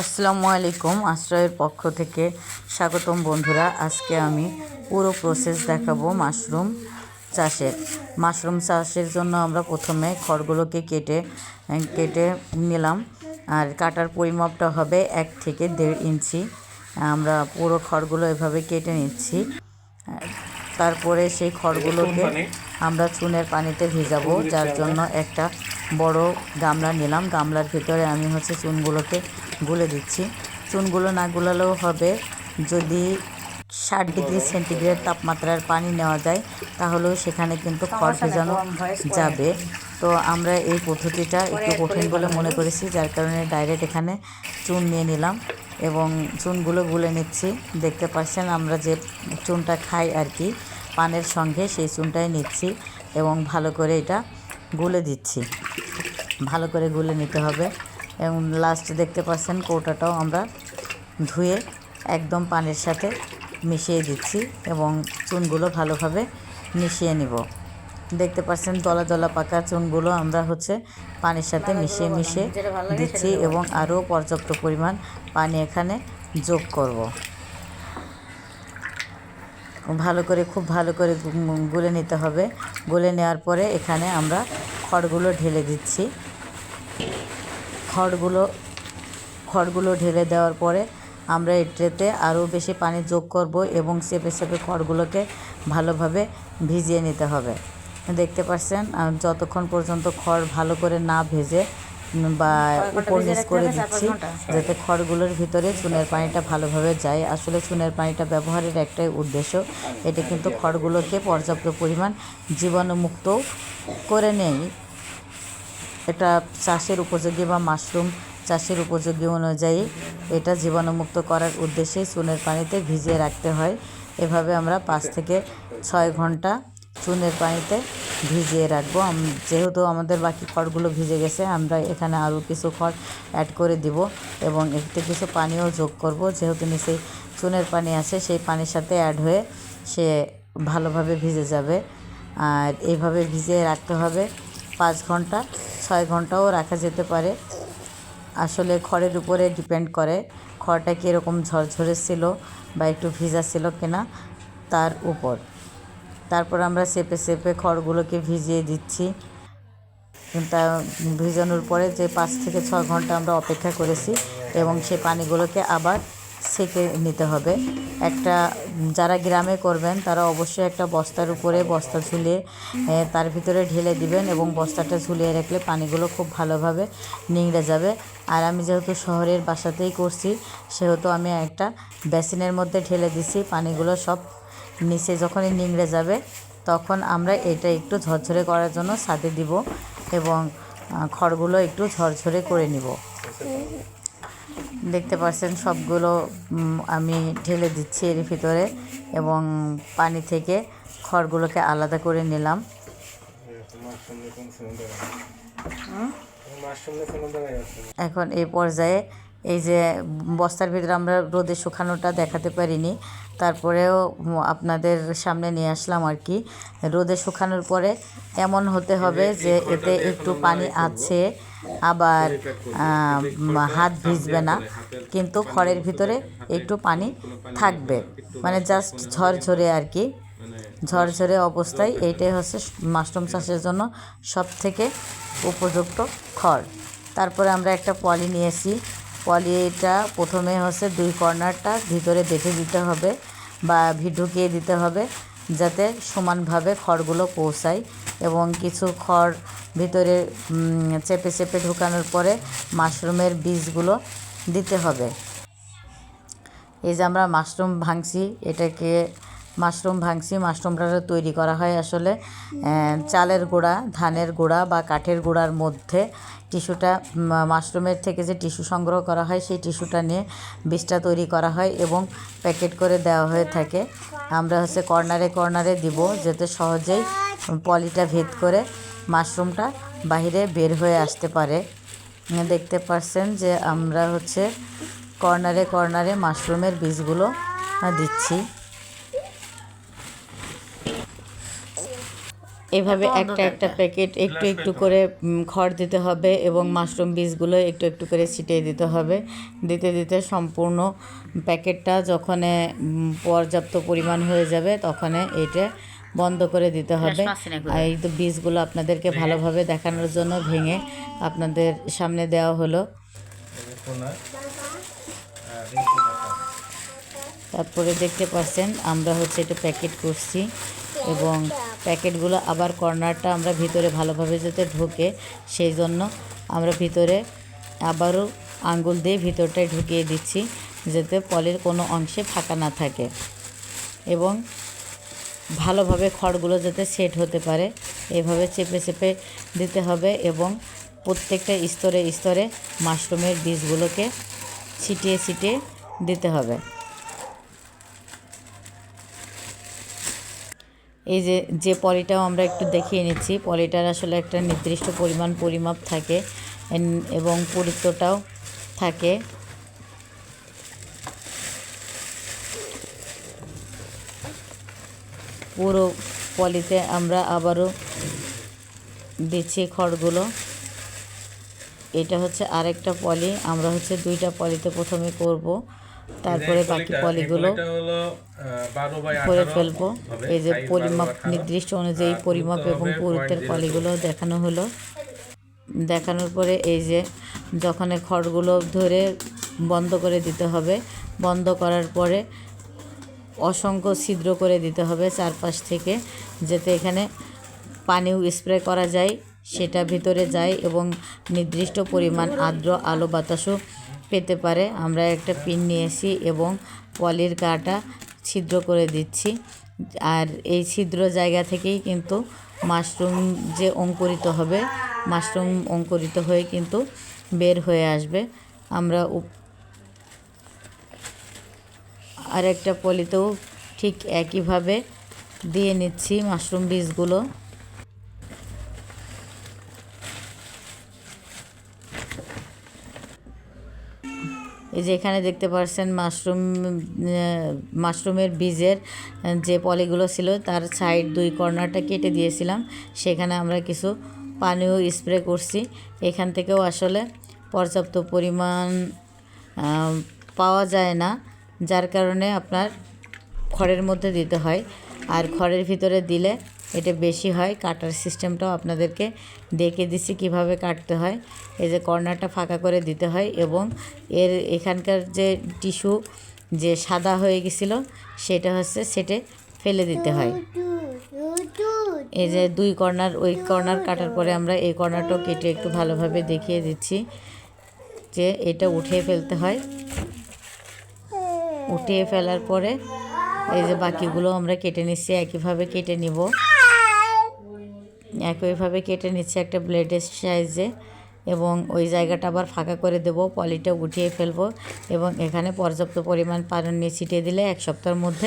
আসসালামু আলাইকুম আশ্রয়ের পক্ষ থেকে স্বাগতম বন্ধুরা। আজকে আমি পুরো প্রসেস দেখাবো মাশরুম চাষের। মাশরুম চাষের জন্য আমরা প্রথমে খড়গুলোকে কেটে কেটে নিলাম। আর কাটার পরিমাপটা হবে এক থেকে দেড় ইঞ্চি। আমরা পুরো খড়গুলো এভাবে কেটে নিচ্ছি। তারপরে সেই খড়গুলোকে আমরা চুনের পানিতে ভিজাবো যার জন্য একটা বড় গামলা নিলাম। গামলার ভিতরে আমি হচ্ছে চুনগুলোকে গুলে দিচ্ছি। চুনগুলো না গুলালেও হবে। যদি ষাট ডিগ্রি সেন্টিগ্রেড তাপমাত্রার পানি নেওয়া যায় তাহলেও সেখানে কিন্তু খড় ভেজানো যাবে। তো আমরা এই পদ্ধতিটা একটু কঠিন বলে মনে করেছি যার কারণে ডাইরেক্ট এখানে চুন নিয়ে নিলাম এবং চুনগুলো গুলে নিচ্ছি। দেখতে পাচ্ছেন আমরা যে চুনটা খাই আর কি পানের সঙ্গে সেই চুনটাই নিচ্ছি এবং ভালো করে এটা গুলে দিচ্ছি। ভালো করে গুলে নিতে হবে। এবং লাস্ট দেখতে পাচ্ছেন কৌটাটাও আমরা ধুয়ে একদম পানির সাথে মিশিয়ে দিচ্ছি এবং চুনগুলো ভালোভাবে মিশিয়ে নিব। দেখতে পাচ্ছেন দলা দলা পাকা চুনগুলো আমরা হচ্ছে পানির সাথে মিশিয়ে মিশিয়ে দিচ্ছি এবং আরও পর্যাপ্ত পরিমাণ পানি এখানে যোগ করব। ভালো করে, খুব ভালো করে গুলে নিতে হবে। গুলে নেওয়ার পরে এখানে আমরা খড়গুলো ঢেলে দিচ্ছি। খড়গুলো খড়গুলো ঢেলে দেওয়ার পরে আমরা এই ট্রেতে আরও বেশি পানি যোগ করব এবং চেপে চেপে খড়গুলোকে ভালোভাবে ভিজিয়ে নিতে হবে। দেখতে পাচ্ছেন যতক্ষণ পর্যন্ত খড় ভালো করে না ভেজে বা উপর নিচ করে দিচ্ছি যাতে খড়গুলোর ভিতরে চুনের পানিটা ভালোভাবে যায়। আসলে চুনের পানিটা ব্যবহারের একটাই উদ্দেশ্য এটা কিন্তু খড়গুলোকে পর্যাপ্ত পরিমাণ জীবাণুমুক্ত করে নেয় এটা চাষের উপযোগী বা মাশরুম চাষের উপযোগী অনুযায়ী এটা জীবাণুমুক্ত করার উদ্দেশ্যে চুনের পানিতে ভিজিয়ে রাখতে হয়। এভাবে আমরা পাঁচ থেকে ছয় ঘণ্টা চুনের পানিতে ভিজিয়ে রাখব। যেহেতু আমাদের বাকি খড়গুলো ভিজে গেছে, আমরা এখানে আরও কিছু খড় অ্যাড করে দিব এবং এতে কিছু পানিও যোগ করব। যেহেতু নিচে চুনের পানি আছে, সেই পানির সাথে অ্যাড হয়ে সে ভালোভাবে ভিজে যাবে। আর এইভাবে ভিজিয়ে রাখতে হবে পাঁচ ঘণ্টা। ছয় ঘন্টাও রাখা যেতে পারে। আসলে খড়ের উপরে ডিপেন্ড করে, খড়টা কীরকম ঝরঝরে ছিল বা একটু ভিজা ছিল কিনা তার উপর। তারপর আমরা চেপে চেপে খড়গুলোকে ভিজিয়ে দিচ্ছি। তা ভিজানোর পরে যে পাঁচ থেকে ছয় ঘণ্টা আমরা অপেক্ষা করেছি এবং সেই পানিগুলোকে আবার সেকে নিতে হবে। একটা, যারা গ্রামে করবেন, তারা অবশ্যই একটা বস্তার উপরে বস্তা ঝুলিয়ে তার ভিতরে ঢেলে দিবেন এবং বস্তাটা ঝুলিয়ে রাখলে পানিগুলো খুব ভালোভাবে নিংড়ে যাবে। আর আমি যেহেতু শহরের বাসাতেই করছি, সেহেতু আমি একটা বেসিনের মধ্যে ঢেলে দিছি, পানিগুলো সব নিচে যখনই নিংড়ে যাবে, তখন আমরা এটা একটু ঝরঝরে করার জন্য ছাদে দিব এবং খড়গুলো একটু ঝরঝরে করে নিব। দেখতে পাচ্ছেন সবগুলো আমি ঢেলে দিচ্ছি এর ভিতরে এবং পানি থেকে খড়গুলোকে আলাদা করে নিলাম। এখন এই পর্যায়ে এই যে বস্তার ভিতরে আমরা রোদে শুকানোটা দেখাতে পারিনি। তারপরেও আপনাদের সামনে নিয়ে আসলাম আর কি। রোদে শুকানোর পরে এমন হতে হবে যে এতে একটু পানি আছে আবার হাত ভিজবে না। কিন্তু খড়ের ভিতরে একটু পানি থাকবে। মানে জাস্ট ঝরঝরে আর কি। ঝরঝরে অবস্থায় এইটাই হচ্ছে মাশরুম চাষের জন্য সব থেকে উপযুক্ত খড়। তারপরে আমরা একটা পলি নিয়েছি পলিটা প্রথমে হচ্ছে দুই কর্নারটা ভিতরে বেঁধে দিতে হবে বা ঢুকিয়ে দিতে হবে যাতে সমানভাবে খড়গুলো পৌঁছায় এবং কিছু খড় ভিতরে চেপে চেপে ঢুকানোর পরে মাশরুমের বীজগুলো দিতে হবে। এই যে আমরা মাশরুম ভাঙছি, এটাকে মাশরুম ভাঙছি, মাশরুমটা তৈরি করা হয় আসলে চালের গুঁড়া, ধানের গুঁড়া বা কাঠের গুঁড়ার মধ্যে টিস্যুটা মাশরুমের থেকে যে টিস্যু সংগ্রহ করা হয় সেই টিস্যুটা নিয়ে বীজটা তৈরি করা হয় এবং প্যাকেট করে দেওয়া হয়ে থাকে। আমরা হচ্ছে কর্নারে কর্নারে দিব যাতে সহজেই পলিটা ভেদ করে মাশরুমটা বাইরে বের হয়ে আসতে পারে। দেখতে পাচ্ছেন যে আমরা হচ্ছে কর্নারে কর্নারে মাশরুমের বীজগুলো দিচ্ছি। এভাবে একটা একটা প্যাকেট একটু একটু করে খড় দিতে হবে এবং মাশরুম বীজগুলো একটু একটু করে ছিটিয়ে দিতে হবে। দিতে দিতে সম্পূর্ণ প্যাকেটটা যখন পর্যাপ্ত পরিমাণ হয়ে যাবে তখন এটা বন্ধ করে দিতে হবে। এই তো বীজগুলো আপনাদেরকে ভালোভাবে দেখানোর জন্য ভেঙে আপনাদের সামনে দেওয়া হলো। তারপরে দেখতে পাচ্ছেন আমরা হচ্ছে এটা প্যাকেট করছি এবং প্যাকেটগুলো আবার কর্নারটা আমরা ভিতরে ভালোভাবে যাতে ঢোকে, সেই জন্য আমরা ভিতরে আবারও আঙ্গুল দিয়ে ভিতরটায় ঢুকিয়ে দিচ্ছি, যাতে পলের কোনো অংশে ফাঁকা না থাকে এবং ভালোভাবে খড়গুলো যাতে সেট হতে পারে। এভাবে চেপে চেপে দিতে হবে এবং প্রত্যেকটা স্তরে স্তরে মাশরুমের বীজগুলোকে ছিটিয়ে ছিটিয়ে দিতে হবে। এই যে যে পলিটাও আমরা একটু দেখিয়ে নিচ্ছি। পলিটার আসলে একটা নির্দিষ্ট পরিমাণ পরিমাপ থাকে এবং পুরুত্বটাও থাকে। পুরো পলিতে আমরা আবারও দিচ্ছি খড়গুলো। এটা হচ্ছে আরেকটা পলি, আমরা হচ্ছে দুইটা পলিতে প্রথমে করব। তারপরে বাকি পলিগুলো পলিটা হলো, আহ, 12 বাই করে ফেলব। এই যে পরিমাপ নির্দিষ্ট অনুযায়ী পরিমাপ এবং পুরুত্বের পলিগুলো দেখানো হলো। দেখানোর পরে এই যে যখন খড়গুলো ধরে বন্ধ করে দিতে হবে বন্ধ করার পরে অসংখ্য ছিদ্র করে দিতে হবে চারপাশ থেকে যাতে এখানে পানিও স্প্রে করা যায় সেটা ভিতরে যায় এবং নির্দিষ্ট পরিমাণ আর্দ্র আলো বাতাসও পেতে পারে। আমরা একটা পিন নিয়েছি এবং পলির গাটা ছিদ্র করে দিচ্ছি। আর এই ছিদ্র জায়গা থেকেই কিন্তু মাশরুম যে অঙ্কুরিত হবে মাশরুম অঙ্কুরিত হয়ে কিন্তু বের হয়ে আসবে। আমরা আর একটা পলিতেও ঠিক একইভাবে দিয়ে নিচ্ছি মাশরুম বীজগুলো। এই যে এখানে দেখতে পাচ্ছেন মাশরুম মাশরুমের বীজের যে পলিগুলো ছিল তার সাইড দুই কর্নারটা কেটে দিয়েছিলাম। সেখানে আমরা কিছু পানিও স্প্রে করছি। এখান থেকেও আসলে পর্যাপ্ত পরিমাণ পাওয়া যায় না, যার কারণে আপনার খড়ের মধ্যে দিতে হয়। আর খড়ের ভিতরে দিলে এটা বেশি হয়। কাটার সিস্টেমটাও আপনাদেরকে দেখে দিচ্ছি কীভাবে কাটতে হয়। এই যে কর্নারটা ফাঁকা করে দিতে হয় এবং এর এখানকার যে টিস্যু যে সাদা হয়ে গেছিল, সেটা হচ্ছে সেটে ফেলে দিতে হয়। এই যে দুই কর্নার, ওই কর্নার কাটার পরে আমরা এই কর্নারটাও কেটে একটু ভালোভাবে দেখিয়ে দিচ্ছি যে এটা উঠিয়ে ফেলতে হয়। উঠিয়ে ফেলার পরে এই যে বাকিগুলো আমরা কেটে নিচ্ছি, একইভাবে কেটে নিব। একইভাবে কেটে নিচ্ছে একটা ব্লেডের সাইজে এবং ওই জায়গাটা আবার ফাঁকা করে দেব পলিটা উঠিয়ে ফেলব এবং এখানে পর্যাপ্ত পরিমাণ পানি নিয়ে ছিটিয়ে দিলে এক সপ্তাহের মধ্যে